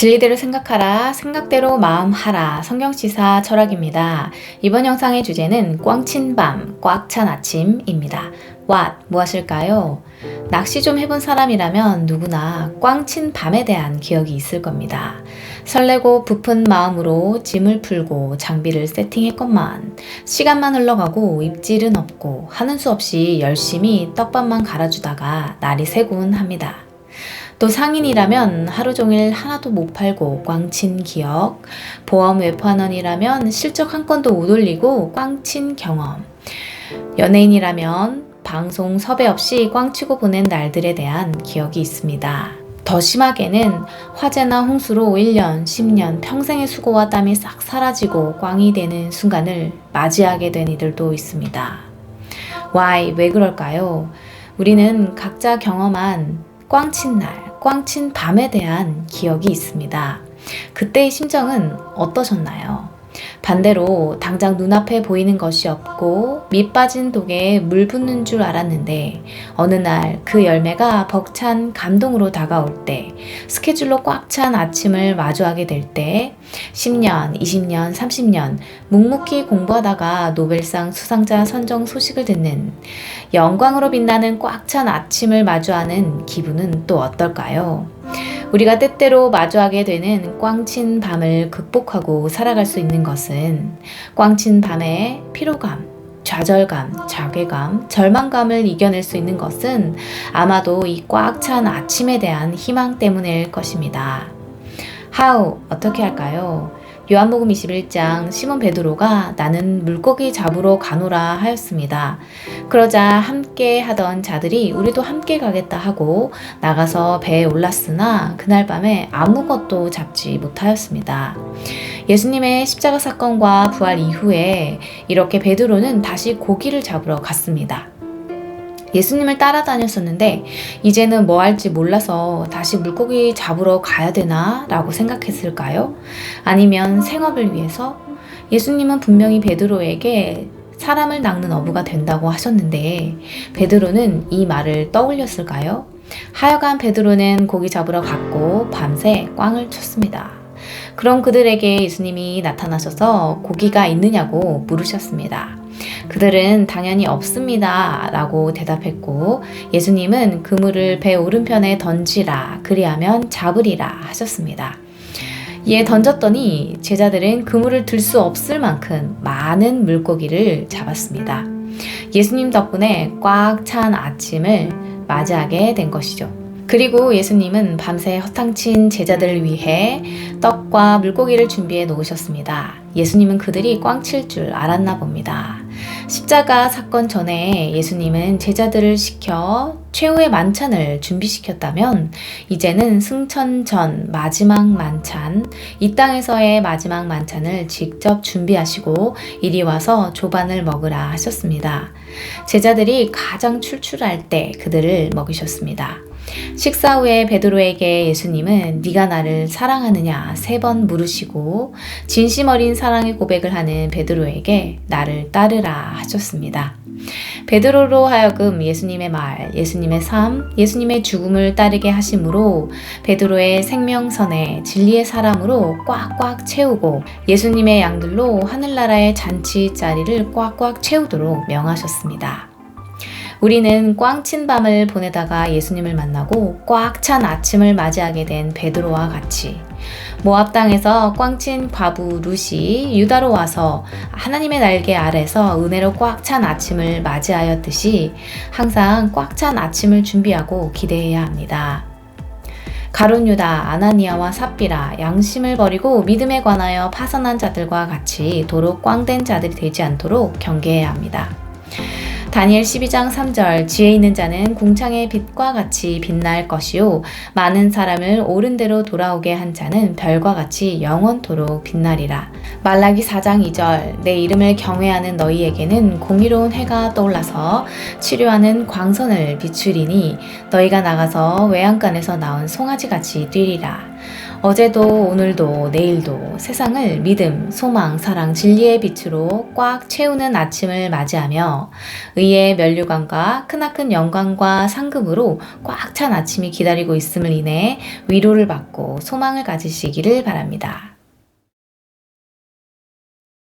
진리대로 생각하라, 생각대로 마음하라, 성경시사 철학입니다. 이번 영상의 주제는 꽝친 밤, 꽉 찬 아침입니다. what, 무엇일까요? 낚시 좀 해본 사람이라면 누구나 꽝친 밤에 대한 기억이 있을 겁니다. 설레고 부푼 마음으로 짐을 풀고 장비를 세팅했건만 시간만 흘러가고 입질은 없고 하는 수 없이 열심히 떡밥만 갈아주다가 날이 새곤 합니다. 또 상인이라면 하루 종일 하나도 못 팔고 꽝친 기억, 보험 외판원이라면 실적 한 건도 못 올리고 꽝친 경험, 연예인이라면 방송 섭외 없이 꽝치고 보낸 날들에 대한 기억이 있습니다. 더 심하게는 화재나 홍수로 1년, 10년, 평생의 수고와 땀이 싹 사라지고 꽝이 되는 순간을 맞이하게 된 이들도 있습니다. Why? 왜 그럴까요? 우리는 각자 경험한 꽝친 날, 꽝친 밤에 대한 기억이 있습니다. 그때의 심정은 어떠셨나요? 반대로 당장 눈앞에 보이는 것이 없고 밑 빠진 독에 물 붓는 줄 알았는데 어느 날 그 열매가 벅찬 감동으로 다가올 때 스케줄로 꽉 찬 아침을 마주하게 될 때 10년, 20년, 30년 묵묵히 공부하다가 노벨상 수상자 선정 소식을 듣는 영광으로 빛나는 꽉 찬 아침을 마주하는 기분은 또 어떨까요? 우리가 때때로 마주하게 되는 꽝친 밤을 극복하고 살아갈 수 있는 것은 꽝친 밤의 피로감, 좌절감, 자괴감, 절망감을 이겨낼 수 있는 것은 아마도 이 꽉 찬 아침에 대한 희망 때문일 것입니다. How? 어떻게 할까요? 요한복음 21장 시몬 베드로가 나는 물고기 잡으러 가노라 하였습니다. 그러자 함께 하던 자들이 우리도 함께 가겠다 하고 나가서 배에 올랐으나 그날 밤에 아무것도 잡지 못하였습니다. 예수님의 십자가 사건과 부활 이후에 이렇게 베드로는 다시 고기를 잡으러 갔습니다. 예수님을 따라다녔었는데 이제는 뭐 할지 몰라서 다시 물고기 잡으러 가야 되나 라고 생각했을까요? 아니면 생업을 위해서? 예수님은 분명히 베드로에게 사람을 낚는 어부가 된다고 하셨는데 베드로는 이 말을 떠올렸을까요? 하여간 베드로는 고기 잡으러 갔고 밤새 꽝을 쳤습니다. 그럼 그들에게 예수님이 나타나셔서 고기가 있느냐고 물으셨습니다. 그들은 당연히 없습니다. 라고 대답했고 예수님은 그물을 배 오른편에 던지라 그리하면 잡으리라 하셨습니다. 이에 던졌더니 제자들은 그물을 들 수 없을 만큼 많은 물고기를 잡았습니다. 예수님 덕분에 꽉 찬 아침을 맞이하게 된 것이죠. 그리고 예수님은 밤새 허탕친 제자들을 위해 떡과 물고기를 준비해 놓으셨습니다. 예수님은 그들이 꽝 칠 줄 알았나 봅니다. 십자가 사건 전에 예수님은 제자들을 시켜 최후의 만찬을 준비시켰다면 이제는 승천 전 마지막 만찬, 이 땅에서의 마지막 만찬을 직접 준비하시고 이리 와서 조반을 먹으라 하셨습니다. 제자들이 가장 출출할 때 그들을 먹이셨습니다. 식사 후에 베드로에게 예수님은 네가 나를 사랑하느냐 세 번 물으시고 진심 어린 사랑의 고백을 하는 베드로에게 나를 따르라 하셨습니다. 베드로로 하여금 예수님의 말, 예수님의 삶, 예수님의 죽음을 따르게 하심으로 베드로의 생명선에 진리의 사람으로 꽉꽉 채우고 예수님의 양들로 하늘나라의 잔치 자리를 꽉꽉 채우도록 명하셨습니다. 우리는 꽝친 밤을 보내다가 예수님을 만나고 꽉 찬 아침을 맞이하게 된 베드로와 같이 모압 땅에서 꽝친 과부 루시 유다로 와서 하나님의 날개 아래서 은혜로 꽉 찬 아침을 맞이하였듯이 항상 꽉 찬 아침을 준비하고 기대해야 합니다. 가론 유다, 아나니아와 삽비라 양심을 버리고 믿음에 관하여 파선한 자들과 같이 도로 꽝된 자들이 되지 않도록 경계해야 합니다. 다니엘 12장 3절 지혜 있는 자는 궁창의 빛과 같이 빛날 것이요 많은 사람을 옳은 대로 돌아오게 한 자는 별과 같이 영원토록 빛나리라. 말라기 4장 2절 내 이름을 경외하는 너희에게는 공의로운 해가 떠올라서 치료하는 광선을 비추리니 너희가 나가서 외양간에서 나온 송아지 같이 뛰리라. 어제도 오늘도 내일도 세상을 믿음, 소망, 사랑, 진리의 빛으로 꽉 채우는 아침을 맞이하며 의의 면류관과 크나큰 영광과 상급으로 꽉 찬 아침이 기다리고 있음을 인해 위로를 받고 소망을 가지시기를 바랍니다.